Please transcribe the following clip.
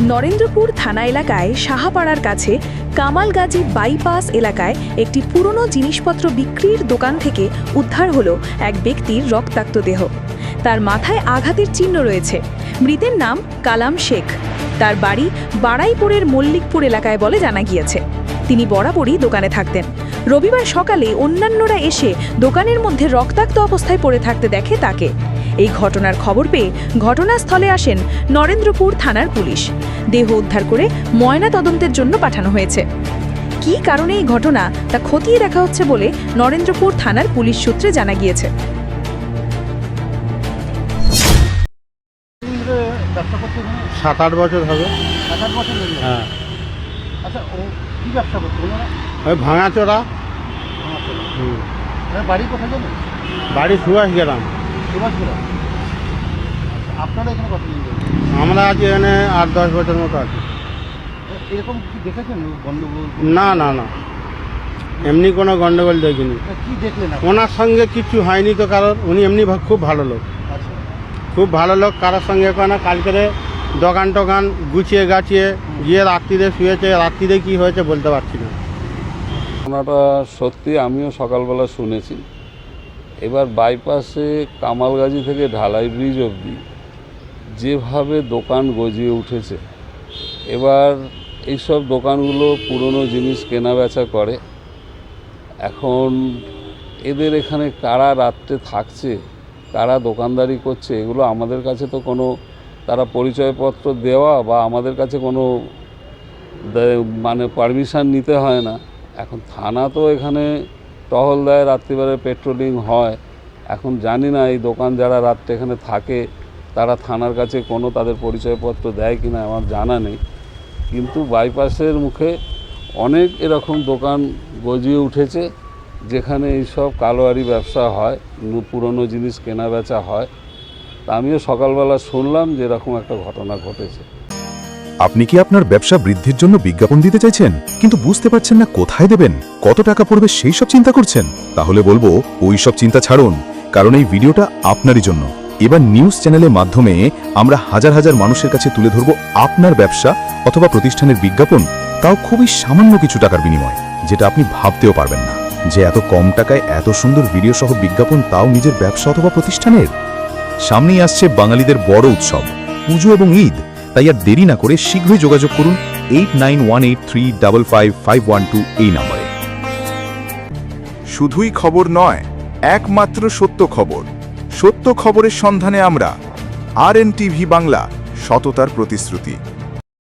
নরেন্দ্রপুর থানা এলাকায় সাহাপাড়ার কাছে কামালগাজী বাইপাস এলাকায় একটি পুরনো জিনিসপত্র বিক্রির দোকান থেকে উদ্ধার হলো এক ব্যক্তির রক্তাক্ত দেহ। তার মাথায় আঘাতের চিহ্ন রয়েছে। মৃতের নাম কালাম শেখ। তার বাড়ি বাড়াইপুরের মল্লিকপুর এলাকায় বলে জানা গিয়েছে। তিনি বরাবরই দোকানে থাকতেন। রবিবার সকালে অন্যান্যরা এসে দোকানের মধ্যে রক্তাক্ত অবস্থায় পড়ে থাকতে দেখে তাকে। এই ঘটনার খবর পেয়ে ঘটনাস্থলে আসেন নরেন্দ্রপুর থানার পুলিশ। দেহ উদ্ধার করে ময়না তদন্তের জন্য পাঠানো হয়েছে। কী কারণে এই ঘটনা তা খতিয়ে দেখা হচ্ছে বলে নরেন্দ্রপুর থানার পুলিশ সূত্রে জানা গিয়েছে। সাত আট বছর হবে। সাত আট বছর হয়ে আচ্ছা ও কী ব্যবসা করছে ওই ভাঙাচোরা। আমার ছেলে। হুম। এর বাড়ি কোথায় জানেন বাড়ি সুভাষ সুভাষপুরা আপনারা এখানে কত দিন আমরা আজ এখানে আট দশ বছর মতো আছি। এরকম কি দেখেছেন গন্ডগোল? না না না। এমনি কোনো গন্ডগোল দেখিনি। কি দেখলেন ওনার সঙ্গে কিছু হয়নি তো কারোর উনি এমনি খুব ভালো লোক। আচ্ছা। খুব ভালো লোক কারোর সঙ্গে কোনো কালকেরে দোকান টোকান গুছিয়ে গাছিয়ে গিয়ে রাত্রিরে শুয়েছে রাত্রিরে কি হয়েছে বলতে পারছি না। ঘটনাটা সত্যি আমিও সকালবেলা শুনেছি। এবার বাইপাসে কামালগাজি থেকে ঢালাই ব্রিজ অবধি যেভাবে দোকান গজিয়ে উঠেছে, এবার এইসব দোকানগুলো পুরনো জিনিস কেনা বেচা করে। এখন এদের এখানে কারা রাত্রে থাকছে, কারা দোকানদারি করছে, এগুলো আমাদের কাছে তো কোনো, তারা পরিচয়পত্র দেওয়া বা আমাদের কাছে কোনো মানে পারমিশন নিতে হয় না। এখন থানা তো এখানে টহল দেয়, রাত্রিবেলায় পেট্রোলিং হয়। এখন জানি না এই দোকান যারা রাত্রে এখানে থাকে তারা থানার কাছে কোনো তাদের পরিচয়পত্র দেয় কি না আমার জানা নেই। কিন্তু বাইপাসের মুখে অনেক এরকম দোকান গজিয়ে উঠেছে, যেখানে এইসব কালোয়ারি ব্যবসা হয় পুরনো জিনিস কেনা বেচা হয়। তা আমিও সকালবেলা শুনলাম যে এরকম একটা ঘটনা ঘটেছে। আপনি কি আপনার ব্যবসা বৃদ্ধির জন্য বিজ্ঞাপন দিতে চাইছেন? কিন্তু বুঝতে পারছেন না কোথায় দেবেন, কত টাকা পড়বে সেই সব চিন্তা করছেন? তাহলে বলব, ওই সব চিন্তা ছাড়ুন, কারণ এই ভিডিওটা আপনারই জন্য। এবার নিউজ চ্যানেলের মাধ্যমে আমরা হাজার হাজার মানুষের কাছে তুলে ধরব আপনার ব্যবসা অথবা প্রতিষ্ঠানের বিজ্ঞাপন, তাও খুবই সামান্য কিছু টাকার বিনিময়, যেটা আপনি ভাবতেও পারবেন না, যে এত কম টাকায় এত সুন্দর ভিডিও সহ বিজ্ঞাপন তাও নিজের ব্যবসা অথবা প্রতিষ্ঠানের? সামনেই আসছে বাঙালিদের বড় উৎসব, পুজো এবং ঈদ, তাই আর দেরি না করে শীঘ্রই যোগাযোগ করুন eight nine one eight three double five five one two এই নম্বরে। শুধুই খবর নয়, একমাত্র সত্য খবর সত্য খবরের সন্ধানে আমরা আর বাংলা সততার প্রতিশ্রুতি।